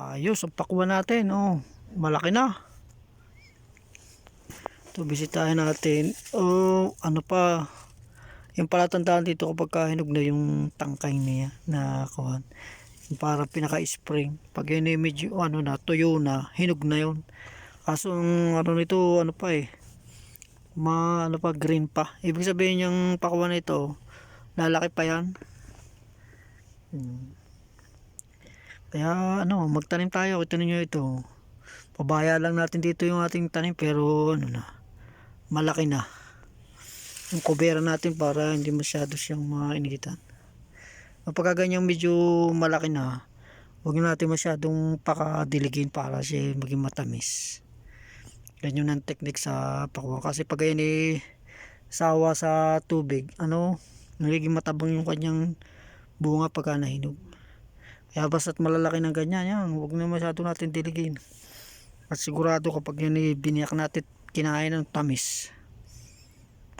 Ayos, ang pakwa natin. Oh, malaki na. Ito, bisitahin natin. Oh, ano pa. Yung palatandaan dito kapag kahinog na yung tangkay niya na kuhan. Yung parang pinaka-spring. Pag yun ay medyo ano na, tuyo na, hinog na yun. Kaso ang ano nito, ano pa eh. Ma, ano pa, green pa. Ibig sabihin yung pakwa na ito, lalaki pa yan. Hmm. Kaya ano, magtanim tayo. Ito ninyo ito. Pabaya lang natin dito yung ating tanim pero ano na, malaki na. Yung kubera natin para hindi masyado siyang mainitan. Kapag ganyang medyo malaki na, huwag natin masyadong pakadiligin para siya maging matamis. Ganyan ang technique sa pakwa. Kasi pag yan eh, sawa sa tubig, ano, nagiging matabang yung kanyang bunga pagka nahinog. Kaya basta't malalaki ng ganyan, yan, huwag na masyado natin diligin. At sigurado kapag yan biniyak natin, kinain ng tamis.